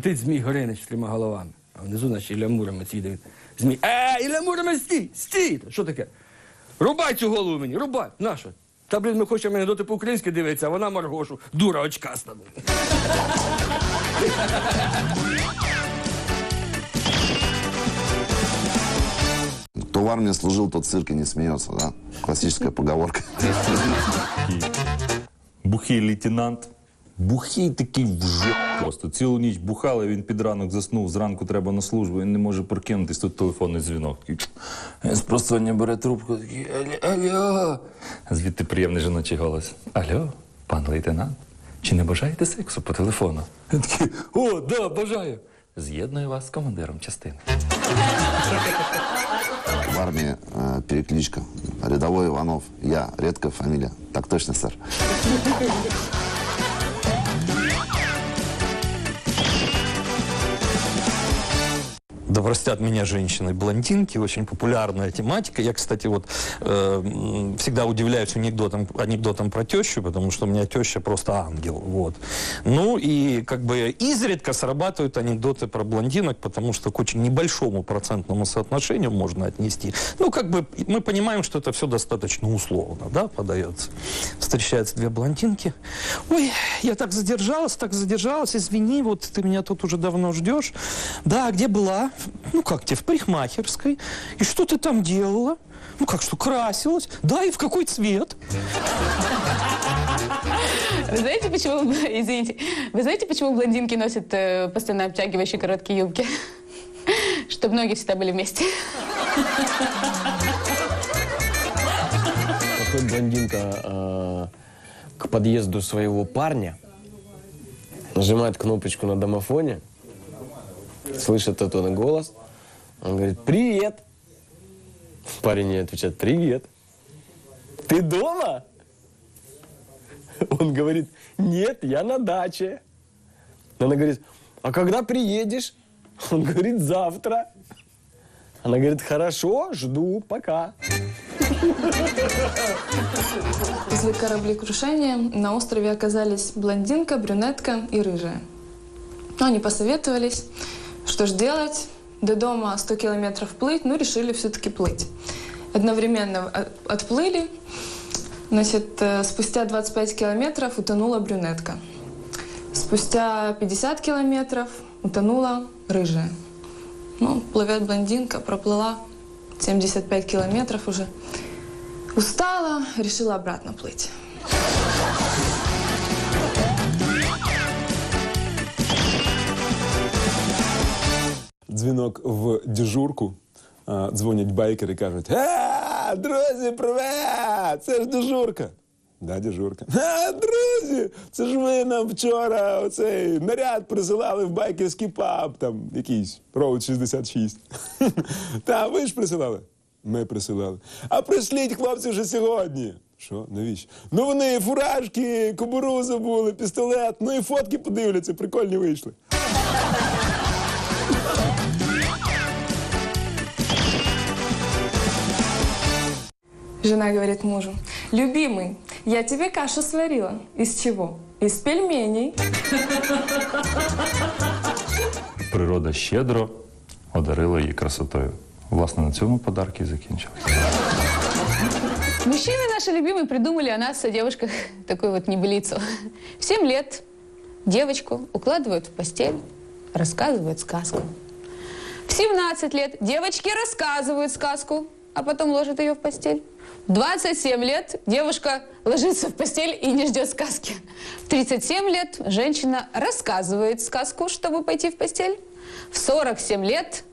Летить змій Горинич з трьома головами, а внизу наші Ілля Муромець їде. Змій. Е, Ілля Муромець, стій! Стій! Що таке? Рубай цю голову мені, рубай! Наша. Та, блін, ми хочемо анекдоти по-українськи дивитися, а вона Маргошу. Дура очкаста. Кто в армии служил, тот в цирке не смеется, да? Классическая поговорка. Бухий лейтенант. Бухий такий вже просто. Цілу ніч бухали, він під ранок заснув, зранку треба на службу, він не може прокинутись, тут телефонний дзвінок. Такий, Він з просоння бере трубку, такий, алло. Звідти приємний жіночий голос. Алло, пан лейтенант, чи не бажаєте сексу по телефону? Він такий, о, да, бажаю. З'єдную вас з командиром частини. В армии э, перекличка. Рядовой Иванов. Я. Редкая фамилия. Так точно, сэр. Да простят меня женщины, блондинки, очень популярная тематика. Я, кстати, вот э, всегда удивляюсь анекдотам, анекдотам про тещу, потому что у меня теща просто ангел, вот. Ну и как бы изредка срабатывают анекдоты про блондинок, потому что к очень небольшому процентному соотношению можно отнести. Ну, как бы мы понимаем, что это все достаточно условно, да, подается. Встречаются две блондинки. Ой, я так задержалась, так задержалась, извини, вот ты меня тут уже давно ждешь. Да, где была? Ну, как тебе, в парикмахерской. И что ты там делала? Ну, как что, красилась? Да, и в какой цвет? Вы знаете, почему, извините, вы знаете, почему блондинки носят э, постоянно обтягивающие короткие юбки? Чтобы ноги всегда были вместе. Подходит блондинка э, к подъезду своего парня, нажимает кнопочку на домофоне, слышит этот голос, он говорит «Привет!» Парень ей отвечает «Привет!» «Ты дома?» Он говорит «Нет, я на даче». Она говорит «А когда приедешь?» Он говорит «Завтра». Она говорит «Хорошо, жду, пока». После кораблекрушения на острове оказались блондинка, брюнетка и рыжая. Ну, Они посоветовались, что ж делать. До дома 100 километров плыть, ну, решили все-таки плыть. Одновременно э, отплыли. Значит, э, спустя 25 километров утонула брюнетка. Спустя 50 километров утонула рыжая. Ну, плывет блондинка, проплыла 75 километров уже. Устала, решила обратно плыть. Дзвінок в дежурку. Дзвонять байкери і кажуть: А, друзі, привет! Це ж дежурка. Да, дежурка. А, друзі, це ж ви нам вчора оцей наряд присилали в байкерський паб, там якийсь Роуд 66. Та ви ж присилали? Ми присилали. А присліть хлопці вже сьогодні. Що, навіщо? Ну вони фуражки, кобуру забули, пістолет, ну і фотки подивляться, прикольні вийшли. Жена говорит мужу, любимый, я тебе кашу сварила. Из чего? Из пельменей. Природа щедро одарила її красотою. Власне, на цьому подарки і закінчилися. Мужчины наши любимые придумали о нас, о девушках, такую вот небылицу. В 7 лет девочку укладывают в постель, рассказывают сказку. В 17 лет девочки рассказывают сказку, а потом ложат ее в постель. В 27 лет девушка ложится в постель и не ждет сказки. В 37 лет женщина рассказывает сказку, чтобы пойти в постель. В 47 лет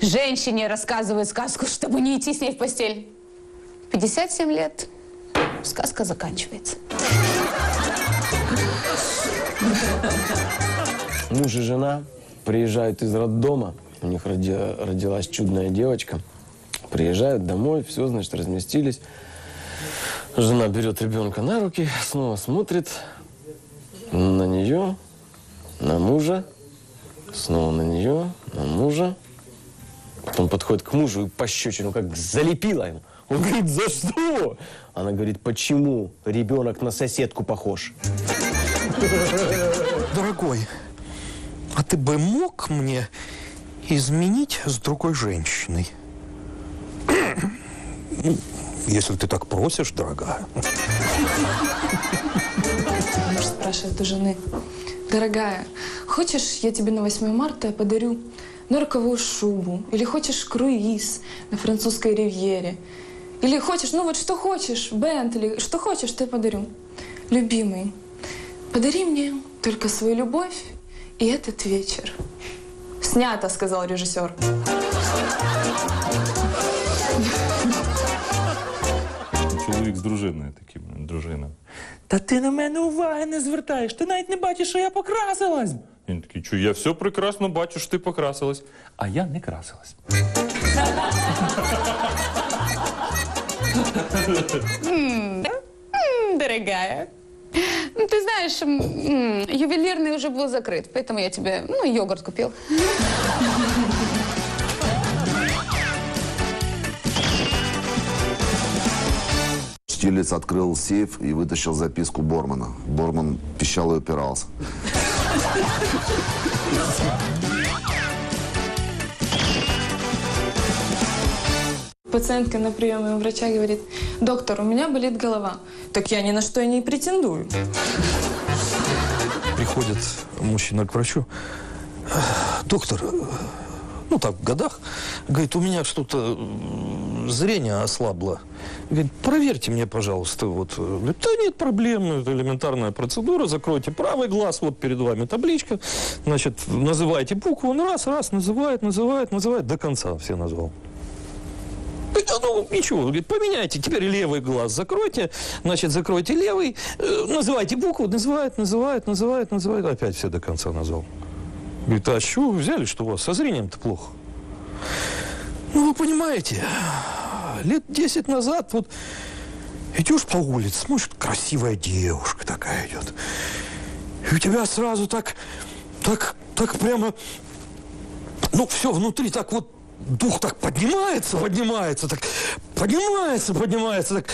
женщине рассказывают сказку, чтобы не идти с ней в постель. В 57 лет сказка заканчивается. Муж и жена приезжают из роддома. У них роди- родилась чудная девочка. Приезжают домой, все, значит, разместились. Жена берет ребенка на руки, снова смотрит на нее, на мужа, снова на нее, на мужа. Потом подходит к мужу и пощечину как залепила ему. Он говорит, за что? Она говорит, почему ребенок на соседку похож? Дорогой, а ты бы мог мне изменить с другой женщиной? Ну, если ты так просишь, дорогая. Муж спрашивает у жены. Дорогая, хочешь, я тебе на 8 марта подарю норковую шубу? Или хочешь круиз на французской ривьере? Или хочешь, ну вот что хочешь, Бентли, что хочешь, ты подарю. Любимый, подари мне только свою любовь и этот вечер. Снято, сказал режиссер. Чоловік з дружиною таким, дружина. Та ти на мене уваги не звертаєш, ти навіть не бачиш, що я покрасилась. Він такий, чую, я все прекрасно бачу, що ти покрасилась, а я не красилась. М, Дорогая. Ну, ты знаешь, м, м, ювелирный уже был закрыт, поэтому я тебе, ну, йогурт купил. Штирлиц открыл сейф и вытащил записку Бормана. Борман пищал и упирался. Пациентка на приеме у врача говорит, доктор, у меня болит голова. Так я ни на что и не претендую. Приходит мужчина к врачу. Доктор, ну так, в годах, говорит, у меня что-то зрение ослабло. Говорит, проверьте мне, пожалуйста. Вот. Говорит, да нет проблем, это элементарная процедура. Закройте правый глаз, вот перед вами табличка. Значит, называйте букву, он раз, раз, называет, называет, называет, до конца все назвал. Говорит, «А Ну, ничего, говорит, поменяйте, теперь левый глаз закройте, значит, закройте левый, э, называйте букву, называет, называет, называет, называет, опять все до конца назвал. Говорит, а с вы взяли, что у вас со зрением-то плохо? Ну, вы понимаете, лет 10 назад вот идешь по улице, смотришь, красивая девушка такая идет. И у тебя сразу так, так, так прямо, ну, все внутри так вот, дух так поднимается, поднимается, так поднимается, поднимается, так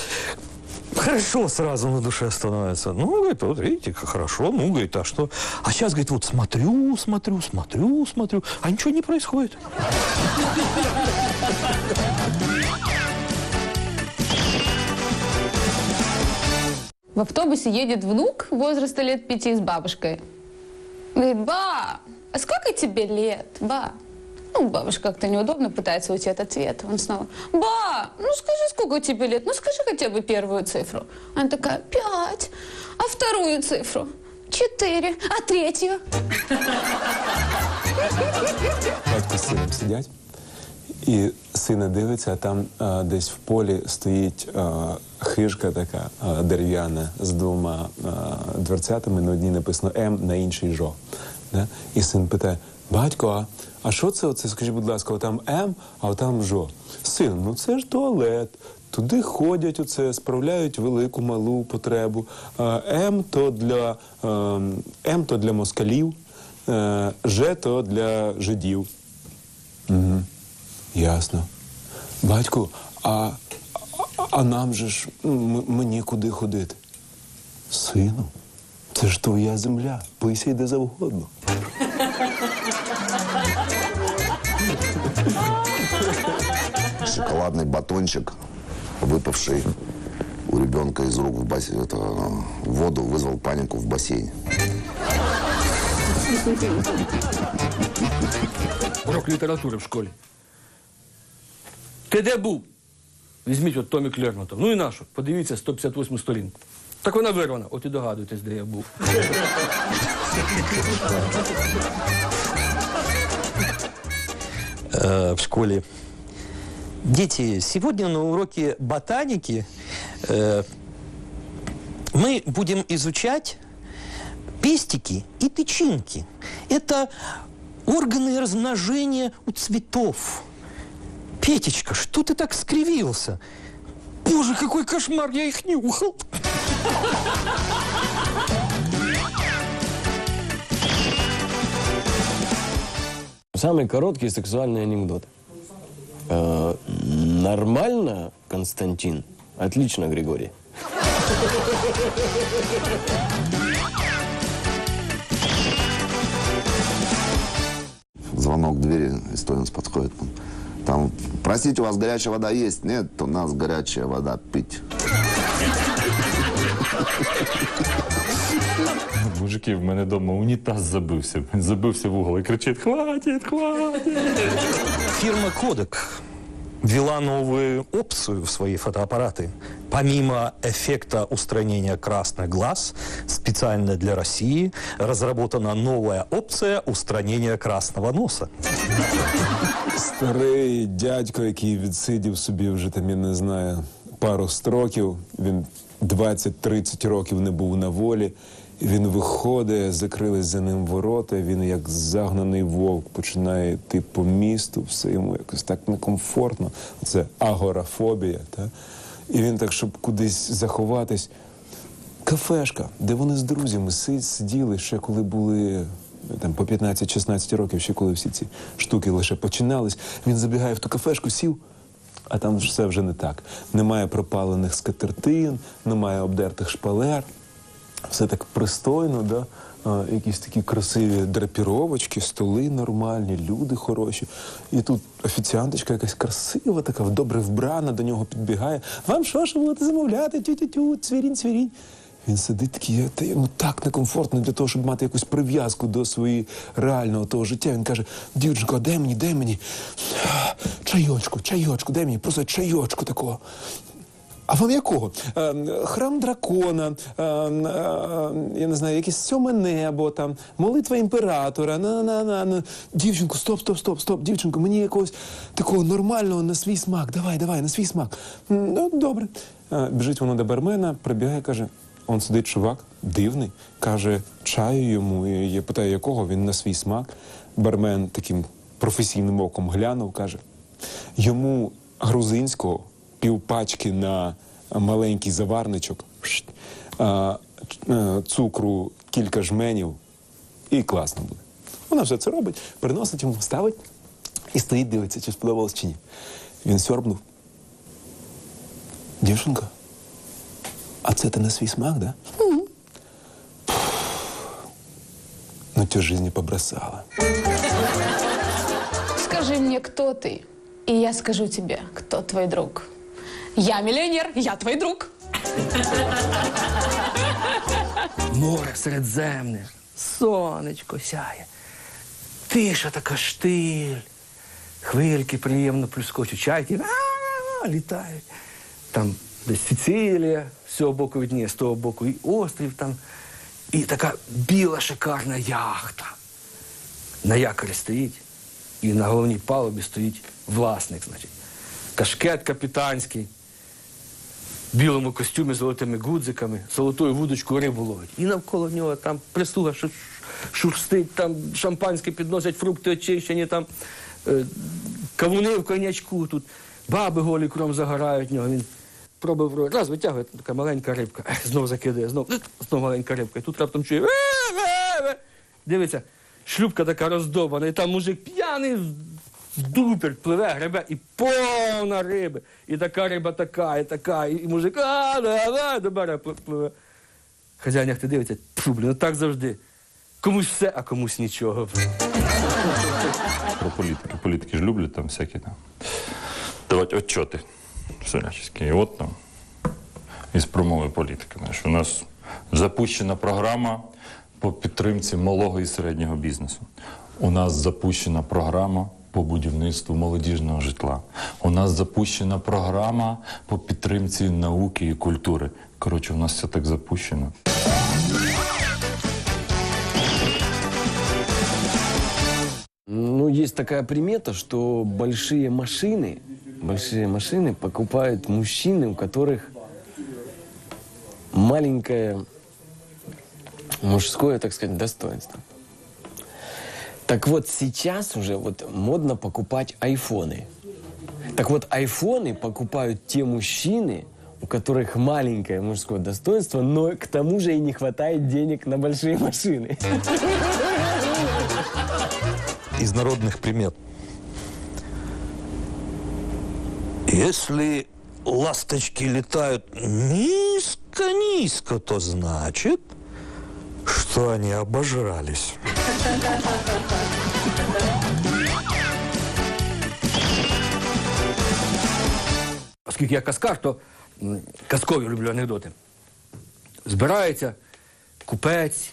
хорошо сразу на душе становится. Ну, говорит, вот видите, как хорошо, ну, говорит, а что? А сейчас, говорит, вот смотрю, смотрю, смотрю, смотрю, а ничего не происходит. В автобусе едет внук возраста лет пяти с бабушкой. Говорит, ба, а сколько тебе лет, ба? Ну, бабушка как-то неудобно пытается уйти от ответа. Он снова, ба, ну скажи, сколько тебе лет? Ну скажи хотя бы первую цифру. Она такая, пять. А вторую цифру? Четыре. А третью? Сидять, і сина дивиться, а там е, десь в полі стоїть е, хижка така е, дерев'яна з двома е, дверцятами. На одній написано М, на іншій жо. Да? І син питає: батько, а, а що це? Оце, скажіть, будь ласка, отам М, а отам жо. Син, ну це ж туалет. Туди ходять оце, справляють велику малу потребу. М то для М то для москалів, е, Ж то для жидів. Угу. Ясно. Батьку, а, а, а нам же ж м- мені куди ходити? Сину, це ж твоя земля. Пийся йде завгодно. Шоколадный батончик, выпавший у ребенка из рук в, бас- это, в воду, вызвал панику в бассейне. Урок літератури в школі. Ти де був? Візьміть от Томі Клермонтов. Ну і нашу. Подивіться 158 сторінку. Так вона вирвана. От і догадуєтесь, де я був. э, в школе. Дети, сегодня на уроке ботаники э, мы будем изучать пестики и тычинки. Это органы размножения у цветов. Петечка, что ты так скривился? Боже, какой кошмар, я их нюхал. Самый короткий сексуальный анекдот. Э, нормально, Константин? Отлично, Григорий. Звонок в двери, эстонец подходит. Там, простите, у вас горячая вода есть? Нет, у нас горячая вода пить. Мужики, в мене вдома унітаз забився. Забився в угол і кричить: Хватить, хватить. Фірма Kodak ввела новую опцию в свои фотоаппараты. Помимо эффекта устранения красных глаз, специально для России разработана новая опция устранения красного носа. Старий дядько, який відсидів собі вже там, я не знаю, пару строків. Він 20-30 років не був на волі. Він виходить, закрились за ним ворота. Він як загнаний вовк починає йти по місту, все йому якось так некомфортно. Це агорафобія. Та? І він так, щоб кудись заховатись. Кафешка, де вони з друзями си- сиділи ще коли були там по 15-16 років, ще коли всі ці штуки лише починались. Він забігає в ту кафешку, сів, а там все вже не так. Немає пропалених скатертин, немає обдертих шпалер. Все так пристойно, да? Якісь такі красиві драпіровочки, столи нормальні, люди хороші. І тут офіціанточка якась красива, така добре вбрана, до нього підбігає. Вам що ж будете замовляти? Тю-тю-тю, цвірінь, цвірінь. Він сидить такий, та йому так некомфортно для того, щоб мати якусь прив'язку до своєї реального того життя. Він каже: дівчинко, дай мені, дай мені чайочку, чайочку, дай мені просто чайочку такого. А вам якого? Е, храм дракона, е, е, я не знаю, якесь сьоме небо, там, молитва імператора. На, на, на, на. Дівчинку, стоп, стоп, стоп, стоп, дівчинку, мені якогось такого нормального на свій смак. Давай, давай, на свій смак. Ну, добре. Біжить воно до бармена, прибігає, каже. Он сидить чувак, дивний, каже, чаю йому. І я питаю, якого він на свій смак. Бармен таким професійним оком глянув, каже, йому грузинського півпачки на маленький заварничок, е, цукру кілька жменів, і класно буде. Вона все це робить, приносить йому, ставить і стоїть, дивиться, чи сподобалось чи ні. Він сьорбнув. Дівчинка, а це ти на свій смак, да? Ну, тю жизнь побросала. Скажи мне, кто ты, и я скажу тебе, кто твой друг. Я миллионер, я твой друг. Море середземне, сонечко сяє, тиша така штиль, хвильки приємно плюскочуть, чайки літають. Там десь Сицилія з цього боку від неї, з того боку і острів там. І така біла шикарна яхта. На якорі стоїть, і на головній палубі стоїть власник, значить. Кашкет капітанський білому костюмі з золотими гудзиками, золотою вудочкою рибу ловить. І навколо нього там прислуга шу- шурстить, там шампанське підносять, фрукти очищені, там е, кавуни в конячку, тут баби голі кром загорають в нього. Він пробив роль. Раз витягує така маленька рибка, знов закидає, знов, знов маленька рибка. І тут раптом чує. «Е-е-е!» Дивиться, шлюпка така роздовбана, і там мужик п'яний з дупель пливе, гребе, і повна риби. І така риба така, і така, і, мужик, а, да, до пли- пливе. Хазяїн, як ти дивиться, пфу, блін, ну так завжди. Комусь все, а комусь нічого. Про політики. Політики ж люблять там всякі там. Давати отчоти всячески. І от там із промови політики. Знаєш, у нас запущена програма по підтримці малого і середнього бізнесу. У нас запущена програма по будівництву молодіжного житла. У нас запущена програма по підтримці науки і культури. Коротше, у нас все так запущено. Ну, есть такая примета, что большие машины, большие машины покупают мужчины, у которых маленькое мужское, так сказать, достоинство. Так вот, сейчас уже вот модно покупать айфоны. Так вот, айфоны покупают те мужчины, у которых маленькое мужское достоинство, но к тому же и не хватает денег на большие машины. из народных примет. Если ласточки летают низко-низко, то значит, что они обожрались. Оскільки я каскар, то казкові люблю анекдоти. Збирається купець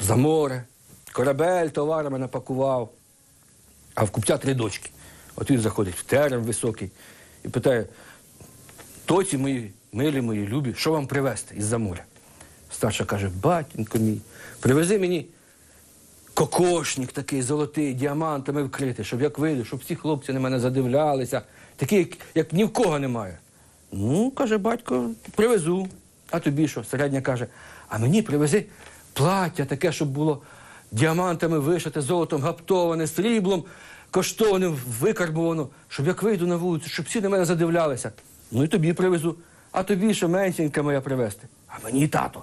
за море, корабель товарами напакував, а в купця три дочки. От він заходить в терем високий і питає: Тоці мої, милі мої, любі, що вам привезти із-за моря? Старша каже, батінко мій, привези мені кокошник такий золотий, діамантами вкритий, щоб як вийду, щоб всі хлопці на мене задивлялися, такий, як, як ні в кого немає. Ну, каже батько, привезу. А тобі що? Середня каже, а мені привези плаття таке, щоб було діамантами вишите, золотом гаптоване, сріблом коштовним викарбовано, щоб як вийду на вулицю, щоб всі на мене задивлялися. Ну і тобі привезу. А тобі що меншенька моя привезти. А мені, тато,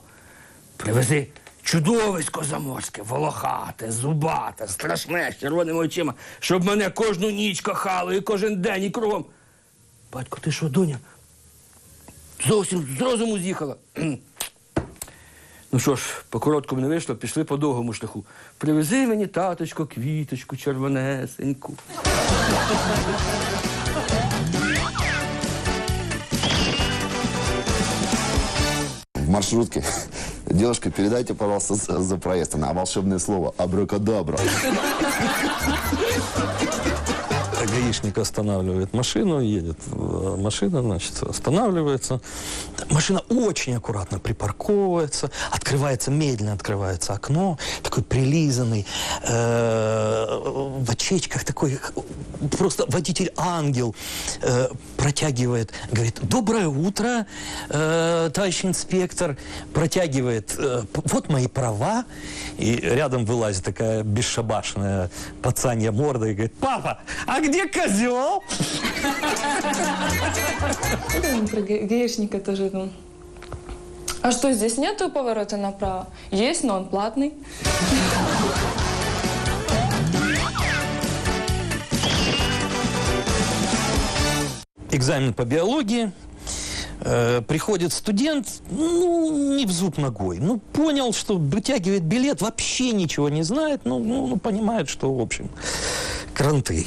Привези чудовисько заморське, волохате, зубате, страшне, з червоними очима, щоб мене кожну ніч кохало і кожен день, і кругом. Батько, ти що, доня? Зовсім з розуму з'їхала. Ну що ж, по короткому не вийшло, пішли по довгому шляху. Привези мені, таточко, квіточку червонесеньку. В маршрутке. Девушка, передайте, пожалуйста, за, за проезд. Она волшебное слово абракадабра. Гаишник останавливает машину, едет э, машина, значит, останавливается. Машина очень аккуратно припарковывается, открывается, медленно открывается окно, такой прилизанный, э, в очечках такой, просто водитель-ангел э, протягивает, говорит, доброе утро, э, товарищ инспектор, протягивает, э, вот мои права, и рядом вылазит такая бесшабашная пацанья морда и говорит, папа, а где козел? Про га- гаишника тоже ну. А что, здесь нету поворота направо? Есть, но он платный. экзамен по биологии. Э, приходит студент, ну, не в зуб ногой. Ну, понял, что вытягивает билет, вообще ничего не знает, ну, ну, ну, понимает, что, в общем, кранты.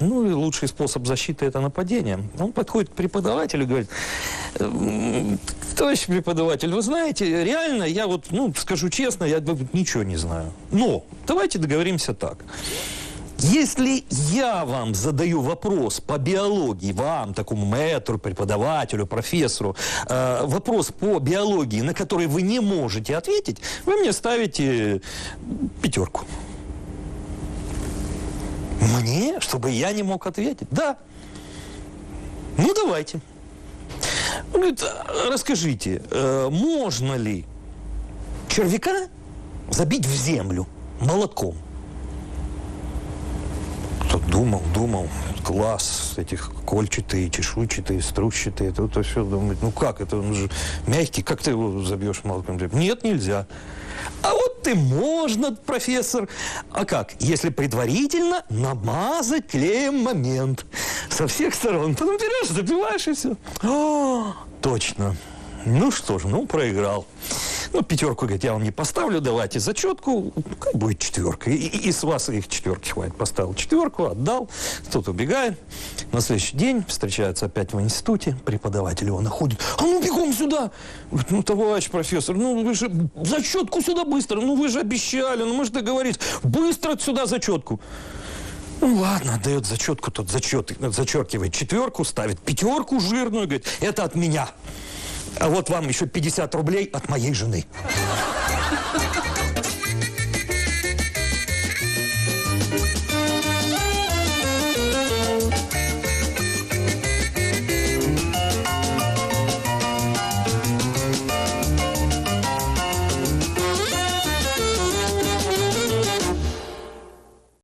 Ну, и лучший способ защиты – это нападение. Он подходит к преподавателю и говорит, «М, товарищ преподаватель, вы знаете, реально, я вот, ну, скажу честно, я ничего не знаю. Но давайте договоримся так. Если я вам задаю вопрос по биологии, вам, такому мэтру, преподавателю, профессору, э, вопрос по биологии, на который вы не можете ответить, вы мне ставите пятерку. Мне? Чтобы я не мог ответить? Да. Ну, давайте. Он говорит, «А, расскажите, э, можно ли червяка забить в землю молотком? Кто думал, думал, глаз этих кольчатые, чешуйчатые, струщатые, это, это все думает, ну как это, он же мягкий, как ты его забьешь молотком? Нет, нельзя. А вот ты можно, профессор. А как? Если предварительно намазать клеем момент со всех сторон. Потом берешь, забиваешь и все. О, точно. Ну что ж, ну проиграл. Ну, пятерку, говорит, я вам не поставлю, давайте зачетку, будет четверка. И, и- и с вас их четверки хватит. Поставил четверку, отдал, тот убегает. На следующий день встречаются опять в институте, преподаватель его находит. А ну, бегом сюда! Говорит, ну, товарищ профессор, ну, вы же зачетку сюда быстро, ну, вы же обещали, ну, мы же договорились. Быстро сюда зачетку. Ну ладно, отдает зачетку, тот зачет, зачеркивает четверку, ставит пятерку жирную, говорит, это от меня. А вот вам еще 50 рублей от моей жены.